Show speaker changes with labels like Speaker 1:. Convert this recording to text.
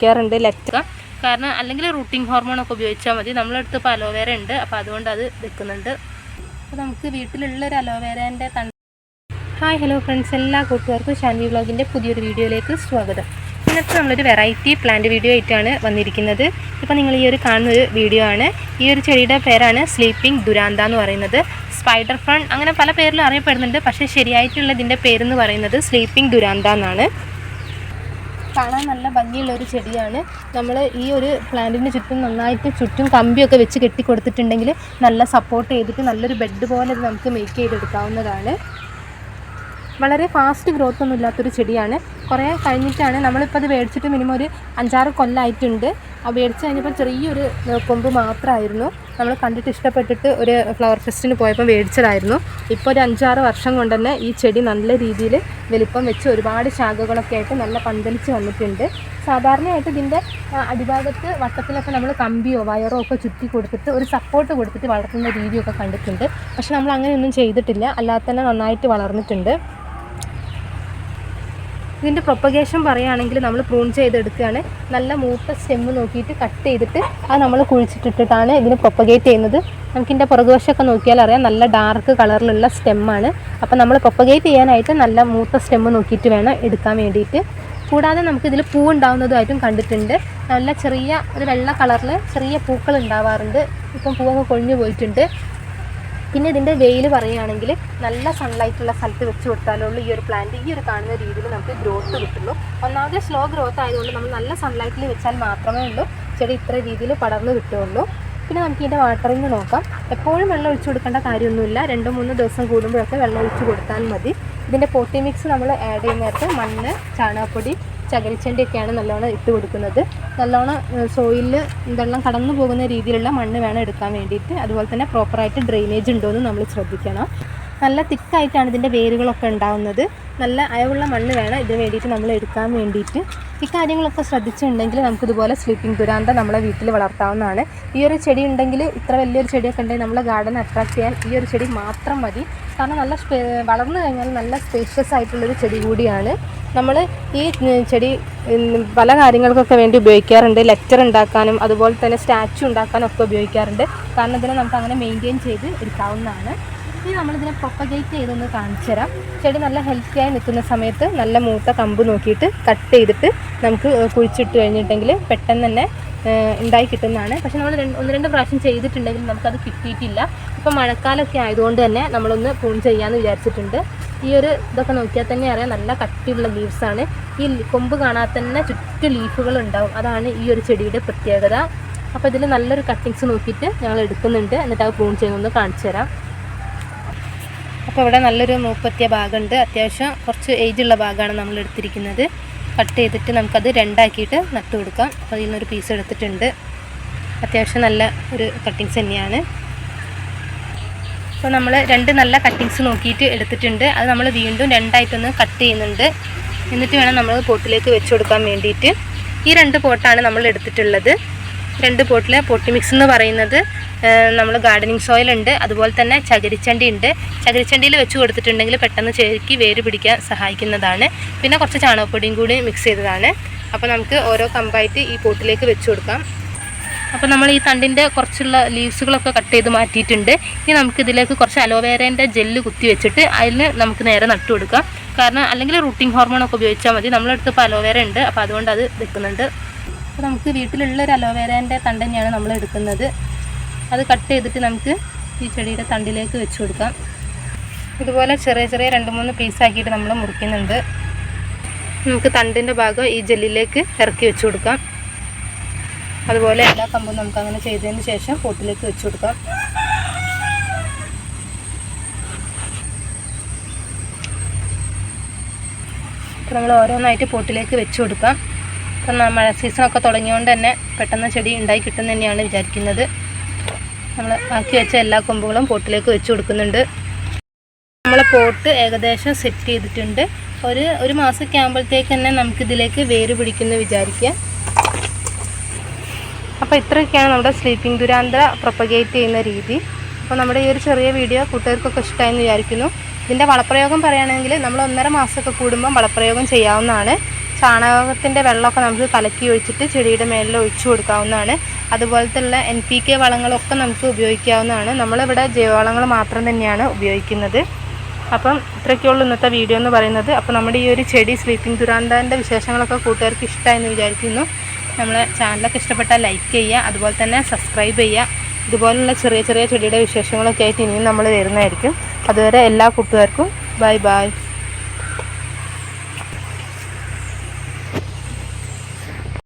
Speaker 1: ഉപയോഗിക്കാറുണ്ട് ലെറ്റർ കാരണം അല്ലെങ്കിൽ റൂട്ടിംഗ് ഹോർമോണൊക്കെ ഉപയോഗിച്ചാൽ മതി. നമ്മളെടുത്ത് ഇപ്പോൾ അലോവേര ഉണ്ട്. അപ്പോൾ അതുകൊണ്ട് അത് വെക്കുന്നുണ്ട്. അപ്പോൾ നമുക്ക് വീട്ടിലുള്ള ഒരു അലോവേരേന്റെ തണ്ട് ഹായ് ഹലോ ഫ്രണ്ട്സ് എല്ലാ കൂട്ടുകാർക്കും ഷാൻവി വ്ളോഗിന്റെ പുതിയൊരു വീഡിയോയിലേക്ക് സ്വാഗതം. ഇന്നത്തെ നമ്മളൊരു വെറൈറ്റി പ്ലാന്റ് വീഡിയോ ആയിട്ടാണ് വന്നിരിക്കുന്നത്. ഇപ്പോൾ നിങ്ങൾ ഈ ഒരു കാണുന്ന ഒരു വീഡിയോ ആണ്. ഈ ഒരു ചെടിയുടെ പേരാണ് സ്ലീപ്പിംഗ് ദുരാന്ത എന്ന് പറയുന്നത്. സ്പൈഡർ ഫ്രൺ അങ്ങനെ പല പേരിലും അറിയപ്പെടുന്നുണ്ട്. പക്ഷേ ശരിയായിട്ടുള്ള ഇതിന്റെ പേരെന്ന് പറയുന്നത് സ്ലീപ്പിംഗ് ദുരാന്ത എന്നാണ്. കാണാൻ നല്ല ഭംഗിയുള്ള ഒരു ചെടിയാണ്. നമ്മൾ ഈ ഒരു പ്ലാന്റിന് ചുറ്റും നന്നായിട്ട് ചുറ്റും കമ്പിയൊക്കെ വെച്ച് കെട്ടി കൊടുത്തിട്ടുണ്ടെങ്കിൽ നല്ല സപ്പോർട്ട് ചെയ്തിട്ട് നല്ലൊരു ബെഡ് പോലെ നമുക്ക് മേക്ക് ചെയ്തെടുക്കാവുന്നതാണ്. വളരെ ഫാസ്റ്റ് ഗ്രോത്ത് ഒന്നും ഇല്ലാത്തൊരു ചെടിയാണ്. കുറേ കഴിഞ്ഞിട്ടാണ് നമ്മളിപ്പോൾ അത് മേടിച്ചിട്ട് മിനിമം ഒരു അഞ്ചാറ് കൊല്ലമായിട്ടുണ്ട് ആ മേടിച്ച് കഴിഞ്ഞപ്പോൾ ചെറിയൊരു കൊമ്പ് മാത്രമായിരുന്നു നമ്മൾ കണ്ടിട്ട് ഇഷ്ടപ്പെട്ടിട്ട് ഒരു ഫ്ലവർ ഫെസ്റ്റിന് പോയപ്പോൾ മേടിച്ചതായിരുന്നു. ഇപ്പോൾ ഒരു അഞ്ചാറ് വർഷം കൊണ്ട് തന്നെ ഈ ചെടി നല്ല രീതിയിൽ വലിപ്പം വെച്ച് ഒരുപാട് ശാഖകളൊക്കെ ആയിട്ട് നല്ല പന്തലിച്ച് വന്നിട്ടുണ്ട്. സാധാരണയായിട്ട് ഇതിന്റെ അടിഭാഗത്ത് വട്ടത്തിലൊക്കെ നമ്മൾ കമ്പിയോ വയറോ ഒക്കെ ചുറ്റി കൊടുത്തിട്ട് ഒരു സപ്പോർട്ട് കൊടുത്തിട്ട് വളർത്തുന്ന രീതിയൊക്കെ കണ്ടിട്ടുണ്ട്. പക്ഷെ നമ്മൾ അങ്ങനെയൊന്നും ചെയ്തിട്ടില്ല. അല്ലാതെ തന്നെ നന്നായിട്ട് വളർന്നിട്ടുണ്ട്. ഇതിന്റെ പ്രൊപ്പഗേഷൻ പറയുകയാണെങ്കിൽ നമ്മൾ പ്രൂൺ ചെയ്തെടുക്കുകയാണ്. നല്ല മൂത്ത സ്റ്റെമ്മ് നോക്കിയിട്ട് കട്ട് ചെയ്തിട്ട് അത് നമ്മൾ കുഴിച്ചിട്ടിട്ടിട്ടാണ് ഇതിന് പ്രൊപ്പഗേറ്റ് ചെയ്യുന്നത്. നമുക്കിതിന്റെ പുറകുവശമൊക്കെ നോക്കിയാൽ അറിയാം നല്ല ഡാർക്ക് കളറിലുള്ള സ്റ്റെമ്മാണ് അപ്പോൾ നമ്മൾ പ്രൊപ്പഗേറ്റ് ചെയ്യാനായിട്ട് നല്ല മൂത്ത സ്റ്റെമ്മ് നോക്കിയിട്ട് വേണം എടുക്കാൻ വേണ്ടിയിട്ട്. കൂടാതെ നമുക്കിതിൽ പൂ ഉണ്ടാവുന്നതുമായിട്ടും കണ്ടിട്ടുണ്ട്. നല്ല ചെറിയ ഒരു വെള്ള കളറിൽ ചെറിയ പൂക്കൾ ഉണ്ടാവാറുണ്ട്. ഇപ്പം പൂവൊക്കെ കൊഴിഞ്ഞു പോയിട്ടുണ്ട്. പിന്നെ ഇതിന്റെ വെയിൽ പറയുകയാണെങ്കിൽ നല്ല സൺലൈറ്റുള്ള സ്ഥലത്ത് വെച്ച് കൊടുത്താലുള്ള ഈ ഒരു പ്ലാന്റ് ഈ ഒരു കാണുന്ന രീതിയിൽ നമുക്ക് ഗ്രോത്ത് കിട്ടുള്ളൂ. ഒന്നാമത് സ്ലോ ഗ്രോത്ത് ആയതുകൊണ്ട് നമ്മൾ നല്ല സൺലൈറ്റിൽ വെച്ചാൽ മാത്രമേ ഉള്ളൂ. ചെടി ഇത്ര രീതിയിൽ പടർന്നു കിട്ടുകയുള്ളൂ. പിന്നെ നമുക്ക് ഇതിന്റെ വാട്ടറിങ് നോക്കാം. എപ്പോഴും വെള്ളം ഒഴിച്ചു കൊടുക്കേണ്ട കാര്യമൊന്നുമില്ല. രണ്ടോ മൂന്നോ ദിവസം കൂടുമ്പോഴൊക്കെ വെള്ളം ഒഴിച്ചു കൊടുത്താൽ മതി. ഇതിന്റെ പോട്ടി മിക്സ് നമ്മൾ ആഡ് ചെയ്യുന്ന നേരത്ത് മണ്ണ് ചാണകപ്പൊടി ചകിരിച്ചണ്ടിയൊക്കെയാണ് നല്ലോണം ഇട്ട് കൊടുക്കുന്നത്. നല്ലോണം സോയിലിൽ വെള്ളം കടന്നു പോകുന്ന രീതിയിലുള്ള മണ്ണ് വേണം എടുക്കാൻ വേണ്ടിയിട്ട്. അതുപോലെ തന്നെ പ്രോപ്പറായിട്ട് ഡ്രെയിനേജ് ഉണ്ടോ എന്ന് നമ്മൾ ശ്രദ്ധിക്കണം. നല്ല തിക്കായിട്ടാണ് ഇതിന്റെ വേരുകളൊക്കെ ഉണ്ടാവുന്നത്. നല്ല അയവുള്ള മണ്ണ് വേണം ഇതിന് വേണ്ടിയിട്ട് നമ്മൾ എടുക്കാൻ വേണ്ടിയിട്ട്. ഈ കാര്യങ്ങളൊക്കെ ശ്രദ്ധിച്ചിട്ടുണ്ടെങ്കിൽ നമുക്കിതുപോലെ സ്ലീപ്പിംഗ് ദുരാന്ത നമ്മളെ വീട്ടിൽ വളർത്താവുന്നതാണ്. ഈ ഒരു ചെടി ഉണ്ടെങ്കിൽ ഇത്ര വലിയൊരു ചെടിയൊക്കെ ഉണ്ടെങ്കിൽ നമ്മളെ ഗാർഡൻ അട്രാക്ട് ചെയ്യാൻ ഈ ഒരു ചെടി മാത്രം മതി. കാരണം നല്ല വളർന്നു കഴിഞ്ഞാൽ നല്ല സ്പേഷ്യസ് ആയിട്ടുള്ളൊരു ചെടി കൂടിയാണ്. നമ്മൾ ഈ ചെടി പല കാര്യങ്ങൾക്കൊക്കെ വേണ്ടി ഉപയോഗിക്കാറുണ്ട്. ലെറ്റർ ഉണ്ടാക്കാനും അതുപോലെ തന്നെ സ്റ്റാച്ചു ഉണ്ടാക്കാനും ഒക്കെ ഉപയോഗിക്കാറുണ്ട്. കാരണം ഇതിനെ നമുക്ക് അങ്ങനെ മെയിന്റെയിൻ ചെയ്ത് എടുക്കാവുന്നതാണ്. ഇനി നമ്മളിതിനെ പ്രൊപ്പഗേറ്റ് ചെയ്തൊന്ന് കാണിച്ചു തരാം. ചെടി നല്ല ഹെൽത്തി ആയി നിൽക്കുന്ന സമയത്ത് നല്ല മൂത്ത കമ്പ് നോക്കിയിട്ട് കട്ട് ചെയ്തിട്ട് നമുക്ക് കുഴിച്ചിട്ട് കഴിഞ്ഞിട്ടുണ്ടെങ്കിൽ പെട്ടെന്ന് തന്നെ ഉണ്ടായി കിട്ടുന്നതാണ്. പക്ഷെ നമ്മൾ ഒന്ന് രണ്ട് പ്രാവശ്യം ചെയ്തിട്ടുണ്ടെങ്കിൽ നമുക്കത് കിട്ടിയിട്ടില്ല. ഇപ്പം മഴക്കാലമൊക്കെ ആയതുകൊണ്ട് തന്നെ നമ്മളൊന്ന് പൂൺ ചെയ്യാമെന്ന് വിചാരിച്ചിട്ടുണ്ട്. ഈ ഒരു ഇതൊക്കെ നോക്കിയാൽ തന്നെ അറിയാം. നല്ല കട്ടിയുള്ള ആണ്. ഈ കൊമ്പ് കാണാതെ തന്നെ ചുറ്റും ലീഫുകൾ ഉണ്ടാവും. അതാണ് ഈ ഒരു ചെടിയുടെ പ്രത്യേകത. അപ്പോൾ ഇതിൽ നല്ലൊരു കട്ടിങ്സ് നോക്കിയിട്ട് ഞങ്ങൾ എടുക്കുന്നുണ്ട്. എന്നിട്ട് അത് പ്രൂൺ ചെയ്യുന്നൊന്ന് കാണിച്ചു തരാം. അപ്പോൾ ഇവിടെ നല്ലൊരു മൂപ്പത്തിയ ഭാഗമുണ്ട്. അത്യാവശ്യം കുറച്ച് ഏജ് ഉള്ള ഭാഗമാണ് നമ്മൾ എടുത്തിരിക്കുന്നത്. കട്ട് ചെയ്തിട്ട് നമുക്കത് രണ്ടാക്കിയിട്ട് നട്ടു കൊടുക്കാം അപ്പോൾ അതിൽ നിന്നൊരു പീസ് എടുത്തിട്ടുണ്ട്. അത്യാവശ്യം നല്ല ഒരു കട്ടിങ്സ് തന്നെയാണ്. അപ്പോൾ നമ്മൾ രണ്ട് നല്ല കട്ടിങ്സ് നോക്കിയിട്ട് എടുത്തിട്ടുണ്ട്. അത് നമ്മൾ വീണ്ടും രണ്ടായിട്ടൊന്ന് കട്ട് ചെയ്യുന്നുണ്ട്. എന്നിട്ട് വേണം നമ്മൾ പോട്ടിലേക്ക് വെച്ച് കൊടുക്കാൻ വേണ്ടിയിട്ട്. ഈ രണ്ട് പോട്ടാണ് നമ്മൾ എടുത്തിട്ടുള്ളത്. രണ്ട് പോട്ടിൽ പൊട്ടി മിക്സ് എന്ന് പറയുന്നത് നമ്മൾ ഗാർഡനിങ് സോയിൽ ഉണ്ട് അതുപോലെ തന്നെ ചകിരിച്ചണ്ടി ഉണ്ട്. ചകിരിച്ചണ്ടിയിൽ വെച്ച് കൊടുത്തിട്ടുണ്ടെങ്കിൽ പെട്ടെന്ന് ചെരുക്കി വേര് പിടിക്കാൻ സഹായിക്കുന്നതാണ്. പിന്നെ കുറച്ച് ചാണകപ്പൊടിയും കൂടി മിക്സ് ചെയ്തതാണ്. അപ്പോൾ നമുക്ക് ഓരോ കമ്പായിട്ട് ഈ പോട്ടിലേക്ക് വെച്ച് കൊടുക്കാം. അപ്പോൾ നമ്മൾ ഈ തണ്ടിന്റെ കുറച്ചുള്ള ലീവ്സുകളൊക്കെ കട്ട് ചെയ്ത് മാറ്റിയിട്ടുണ്ട്. ഇനി നമുക്കിതിലേക്ക് കുറച്ച് അലോവേരേന്റെ ജെല്ല് കുത്തി വെച്ചിട്ട് അതിൽ നമുക്ക് നേരെ നട്ടു കൊടുക്കാം. കാരണം അല്ലെങ്കിൽ റൂട്ടിംഗ് ഹോർമോണൊക്കെ ഉപയോഗിച്ചാൽ മതി. നമ്മളെടുത്ത് ഇപ്പോൾ അലോവേര ഉണ്ട്. അപ്പോൾ അതുകൊണ്ട് അത് വെക്കുന്നുണ്ട്. അപ്പോൾ നമുക്ക് വീട്ടിലുള്ള ഒരു അലോവേരേന്റെ തണ്ട് തന്നെയാണ് നമ്മൾ എടുക്കുന്നത്. അത് കട്ട് ചെയ്തിട്ട് നമുക്ക് ഈ ചെടിയുടെ തണ്ടിലേക്ക് വെച്ച് കൊടുക്കാം. ഇതുപോലെ ചെറിയ ചെറിയ രണ്ട് മൂന്ന് പീസാക്കിയിട്ട് നമ്മൾ മുറിക്കുന്നുണ്ട്. നമുക്ക് തണ്ടിന്റെ ഭാഗം ഈ ജെല്ലിലേക്ക് ഇറക്കി വെച്ച് കൊടുക്കാം. അതുപോലെ എല്ലാ കമ്പും നമുക്ക് അങ്ങനെ ചെയ്തതിന് ശേഷം പൊട്ടിലേക്ക് വെച്ച് കൊടുക്കാം. നമ്മൾ ഓരോന്നായിട്ട് പോട്ടിലേക്ക് വെച്ച് കൊടുക്കാം. ന- മഴ സീസണൊക്കെ തുടങ്ങിയതുകൊണ്ട് തന്നെ പെട്ടെന്ന് ചെടി ഉണ്ടായി കിട്ടുന്ന തന്നെയാണ് വിചാരിക്കുന്നത്. നമ്മൾ ബാക്കി വെച്ച എല്ലാ കൊമ്പുകളും പോട്ടിലേക്ക് വെച്ച് കൊടുക്കുന്നുണ്ട്. നമ്മളെ പോട്ട് ഏകദേശം സെറ്റ് ചെയ്തിട്ടുണ്ട്. ഒരു ഒരു മാസമൊക്കെ ആകുമ്പോഴത്തേക്ക് തന്നെ നമുക്കിതിലേക്ക് വേര് പിടിക്കുന്നു വിചാരിക്കുക. അപ്പോൾ ഇത്രയൊക്കെയാണ് നമ്മുടെ സ്ലീപ്പിംഗ് ദുരാന്ത പ്രൊപ്പഗേറ്റ് ചെയ്യുന്ന രീതി. അപ്പോൾ നമ്മുടെ ഈ ഒരു ചെറിയ വീഡിയോ കൂട്ടുകാർക്കൊക്കെ ഇഷ്ടമായെന്ന് വിചാരിക്കുന്നു. ഇതിന്റെ വളപ്രയോഗം പറയുകയാണെങ്കിൽ നമ്മൾ ഒന്നര മാസമൊക്കെ കൂടുമ്പം വളപ്രയോഗം ചെയ്യാവുന്നതാണ്. ചാണകത്തിന്റെ വെള്ളമൊക്കെ നമുക്ക് കലക്കി ഒഴിച്ചിട്ട് ചെടിയുടെ മേലിൽ ഒഴിച്ചു കൊടുക്കാവുന്നതാണ്. അതുപോലത്തുള്ള എൻ പി കെ വളങ്ങളൊക്കെ നമുക്ക് ഉപയോഗിക്കാവുന്നതാണ്. നമ്മളിവിടെ ജൈവവളങ്ങൾ മാത്രം തന്നെയാണ് ഉപയോഗിക്കുന്നത്. അപ്പം ഇത്രയ്ക്കുള്ളൂ ഇന്നത്തെ വീഡിയോ എന്ന് പറയുന്നത്. അപ്പോൾ നമ്മുടെ ഈ ഒരു ചെടി സ്ലീപ്പിംഗ് ദുരാന്താന്റെ വിശേഷങ്ങളൊക്കെ കൂട്ടുകാർക്ക് ഇഷ്ടമായെന്ന് വിചാരിക്കുന്നു. നമ്മളെ ചാനലൊക്കെ ഇഷ്ടപ്പെട്ടാൽ ലൈക്ക് ചെയ്യുക അതുപോലെ തന്നെ സബ്സ്ക്രൈബ് ചെയ്യുക. ഇതുപോലുള്ള ചെറിയ ചെറിയ ചെടിയുടെ വിശേഷങ്ങളൊക്കെ ആയിട്ട് ഇനിയും നമ്മൾ വരുന്നതായിരിക്കും. അതുവരെ എല്ലാ കൂട്ടുകാർക്കും ബൈ ബൈ.